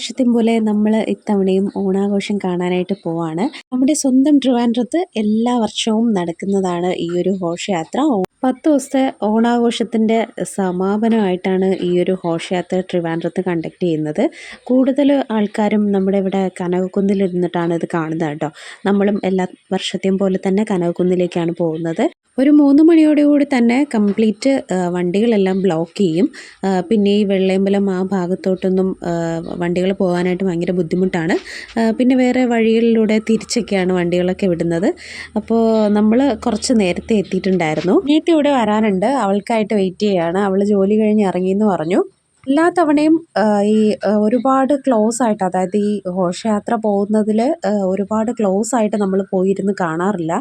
വർഷത്തെയും പോലെ നമ്മൾ ഇത്തവണയും ഓണാഘോഷം കാണാനായിട്ട് പോവാണ്. നമ്മുടെ സ്വന്തം ട്രിവാൻഡ്രത്ത് എല്ലാ വർഷവും നടക്കുന്നതാണ് ഈ ഒരു ഘോഷയാത്ര. പത്ത് ദിവസത്തെ ഓണാഘോഷത്തിന്റെ സമാപനമായിട്ടാണ് ഈ ഒരു ഘോഷയാത്ര ട്രിവാൻഡ്രത്ത് കണ്ടക്ട് ചെയ്യുന്നത്. കൂടുതൽ ആൾക്കാരും നമ്മുടെ ഇവിടെ കനകക്കുന്നിലിരുന്നിട്ടാണ് ഇത് കാണുന്നത് കേട്ടോ. നമ്മളും എല്ലാ വർഷത്തെയും പോലെ തന്നെ കനകക്കുന്നിലേക്കാണ് പോകുന്നത്. ഒരു മൂന്ന് മണിയോടുകൂടി തന്നെ കംപ്ലീറ്റ് വണ്ടികളെല്ലാം ബ്ലോക്ക് ചെയ്യും. പിന്നെ ഈ വെള്ളയമ്പലം ആ ഭാഗത്തോട്ടൊന്നും വണ്ടികൾ പോകാനായിട്ട് ഭയങ്കര ബുദ്ധിമുട്ടാണ്. പിന്നെ വേറെ വഴികളിലൂടെ തിരിച്ചൊക്കെയാണ് വണ്ടികളൊക്കെ വിടുന്നത്. അപ്പോൾ നമ്മൾ കുറച്ച് നേരത്തെ എത്തിയിട്ടുണ്ടായിരുന്നു. വീട്ടിൽ ഇവിടെ വരാനുണ്ട്. അവൾക്കായിട്ട് വെയിറ്റ് ചെയ്യുകയാണ് അവൾ ജോലി കഴിഞ്ഞ് ഇറങ്ങിയെന്ന് പറഞ്ഞു. എല്ലാ തവണയും ഈ ഒരുപാട് ക്ലോസ് ആയിട്ട് അതായത് ഈ ഘോഷയാത്ര പോകുന്നതിൽ ഒരുപാട് ക്ലോസ് ആയിട്ട് നമ്മൾ പോയിരുന്ന് കാണാറില്ല.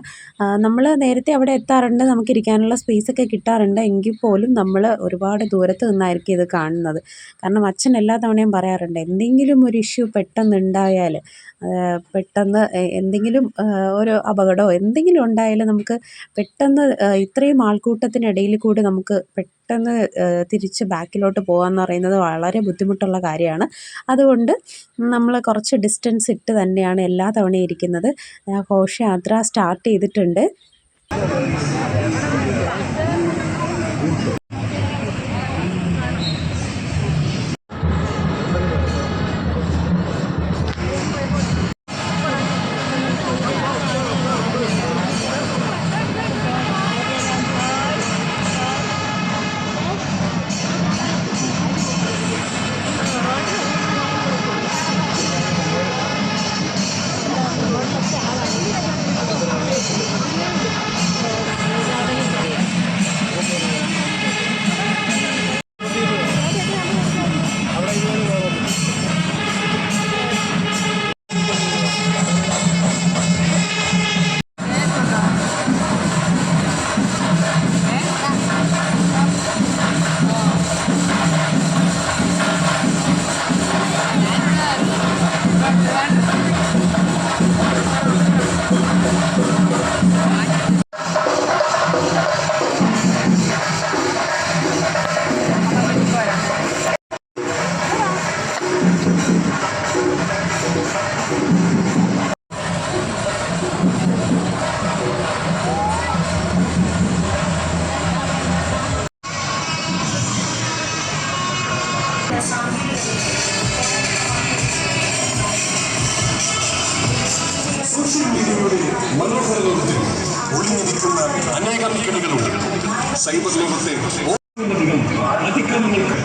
നമ്മൾ നേരത്തെ അവിടെ എത്താറുണ്ട് നമുക്ക് ഇരിക്കാനുള്ള സ്പേസ് ഒക്കെ കിട്ടാറുണ്ട്. എങ്കിൽ പോലും നമ്മൾ ഒരുപാട് ദൂരത്ത് നിന്നായിരിക്കും ഇത് കാണുന്നത്. കാരണം അച്ഛൻ എല്ലാ തവണയും പറയാറുണ്ട് എന്തെങ്കിലും ഒരു ഇഷ്യൂ പെട്ടെന്ന് ഉണ്ടായാൽ പെട്ടെന്ന് എന്തെങ്കിലും ഒരു അപകടമോ എന്തെങ്കിലും ഉണ്ടായാൽ നമുക്ക് പെട്ടെന്ന് ഇത്രയും ആൾക്കൂട്ടത്തിനിടയിൽ കൂടി നമുക്ക് പെട്ടെന്ന് തിരിച്ച് ബാക്കിലോട്ട് പോകാമെന്ന് പറയുന്നത് വളരെ ബുദ്ധിമുട്ടുള്ള കാര്യമാണ്. അതുകൊണ്ട് നമ്മൾ കുറച്ച് ഡിസ്റ്റൻസ് ഇട്ട് തന്നെയാണ് എല്ലാ തവണയും ഇരിക്കുന്നത്. ഘോഷയാത്ര സ്റ്റാർട്ട് ചെയ്തിട്ടുണ്ട്. അനേകം കിളികളുണ്ട് സൈബർ ലോകത്തെ ഓരോന്നധികം അതിക്രമങ്ങൾക്ക്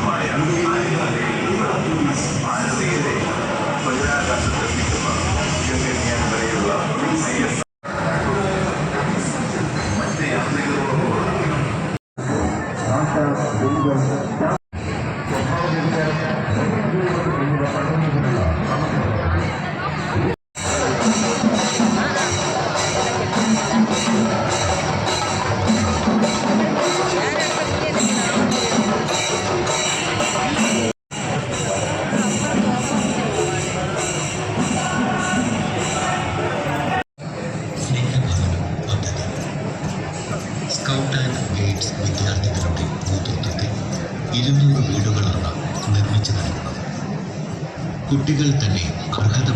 കുട്ടികൾ തന്നെ അർഹത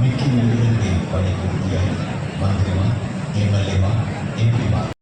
മിക്ക വീടുകളുടെയും പണി പൂർത്തിയായി. മന്ത്രിമാർ എം എൽ എമാർ എം പിമാർ.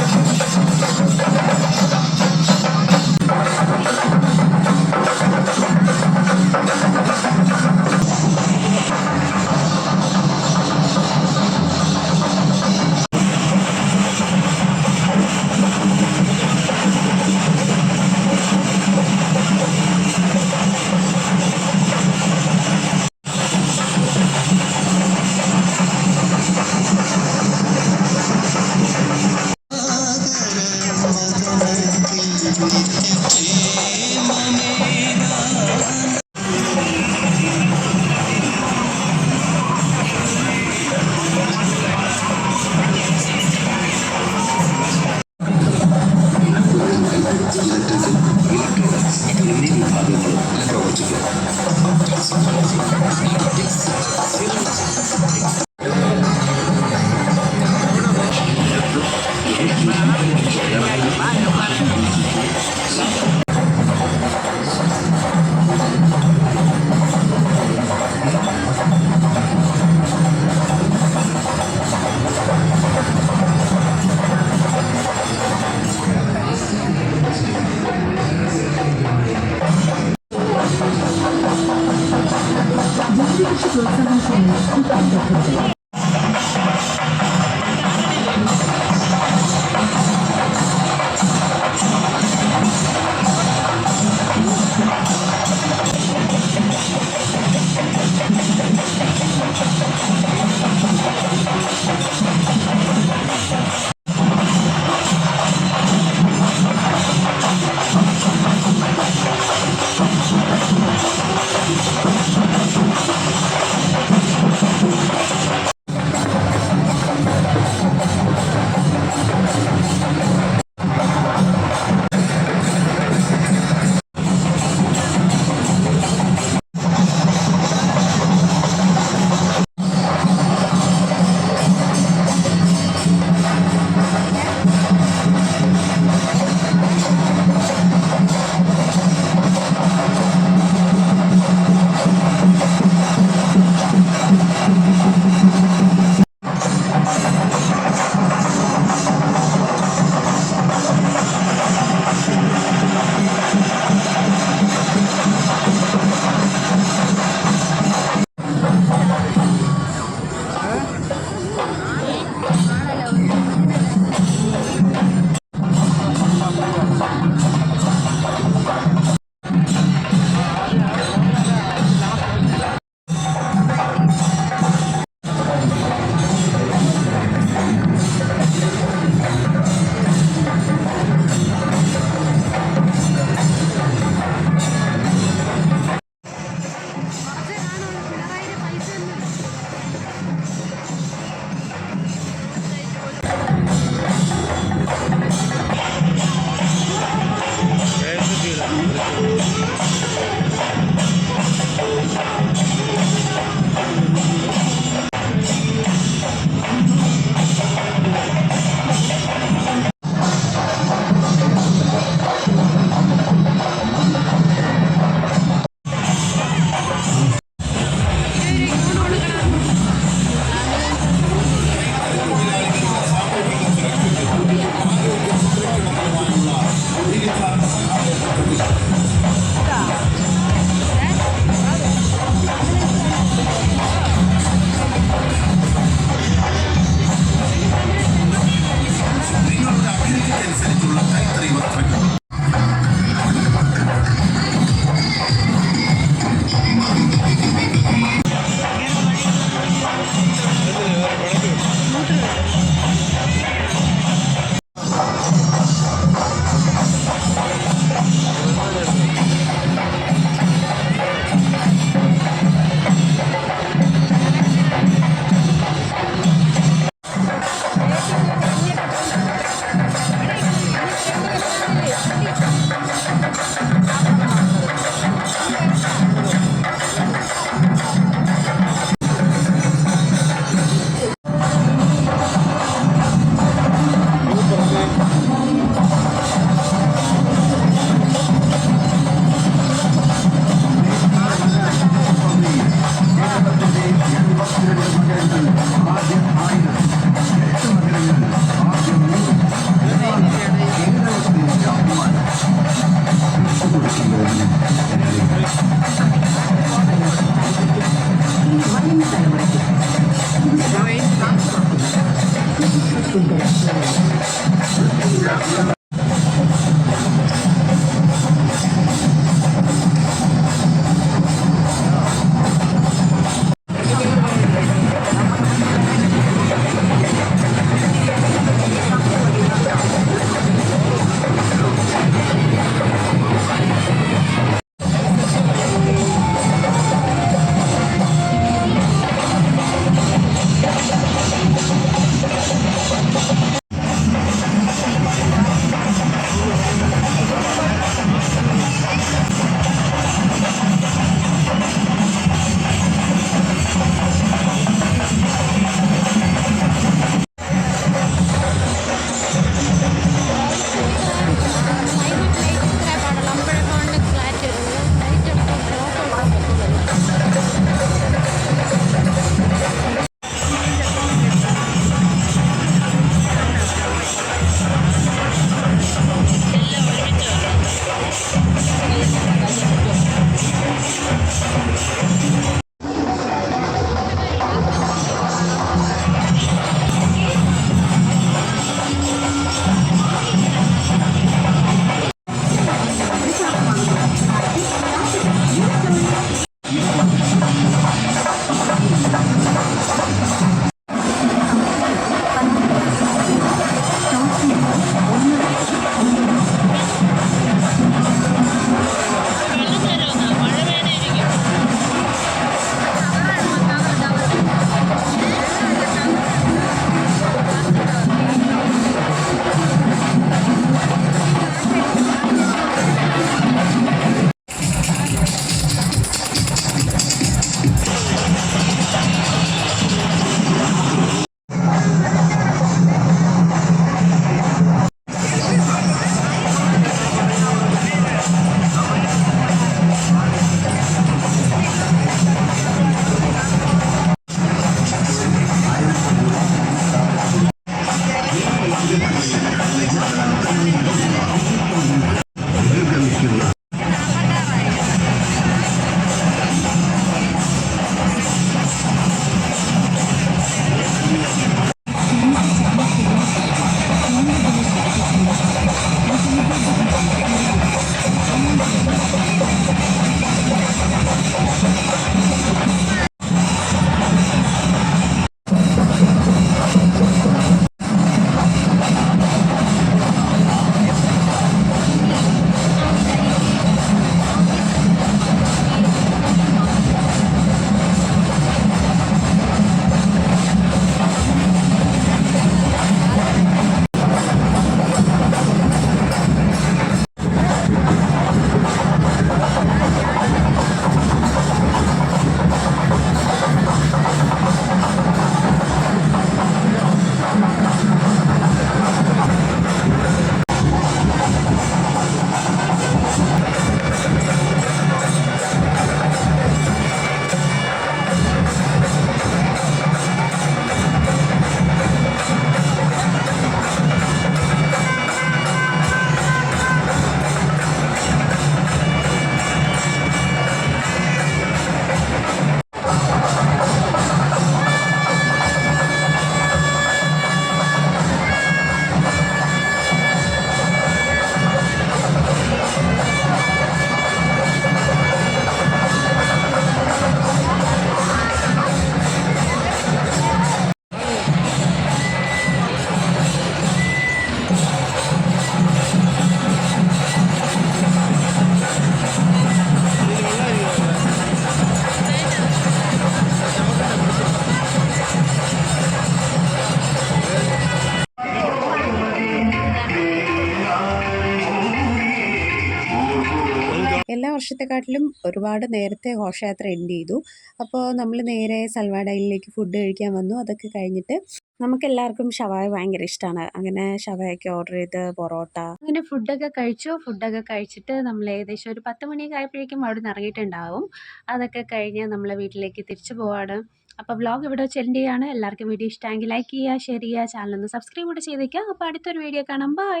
വർഷത്തെക്കാട്ടിലും ഒരുപാട് നേരത്തെ ഘോഷയാത്ര എൻഡ് ചെയ്തു. അപ്പോൾ നമ്മൾ നേരെ സൽവാഡയിലേക്ക് ഫുഡ് കഴിക്കാൻ വന്നു. അതൊക്കെ കഴിഞ്ഞിട്ട് നമുക്ക് എല്ലാവർക്കും ഷവായ ഭയങ്കര ഇഷ്ടമാണ് അങ്ങനെ ഷവായൊക്കെ ഓർഡർ ചെയ്ത് പൊറോട്ട. അങ്ങനെ ഫുഡൊക്കെ കഴിച്ചു. ഫുഡൊക്കെ കഴിച്ചിട്ട് നമ്മൾ ഏകദേശം ഒരു പത്ത് മണിയൊക്കെ ആയപ്പോഴേക്കും അവിടെ നിന്ന് ഇറങ്ങിയിട്ടുണ്ടാവും. അതൊക്കെ കഴിഞ്ഞ് നമ്മൾ വീട്ടിലേക്ക് തിരിച്ചു പോവാണ്. അപ്പോൾ വ്ളോഗ് ഇവിടെ വെച്ച് ചെയ്യാണ്. എല്ലാവർക്കും വീഡിയോ ഇഷ്ടമെങ്കിൽ ലൈക്ക് ചെയ്യുക ഷെയർ ചെയ്യുക ചാനൽ ഒന്ന് സബ്സ്ക്രൈബ് കൂടെ ചെയ്തേക്കുക. അപ്പോൾ അടുത്തൊരു വീഡിയോ കാണാം. Bye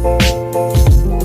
Thank you.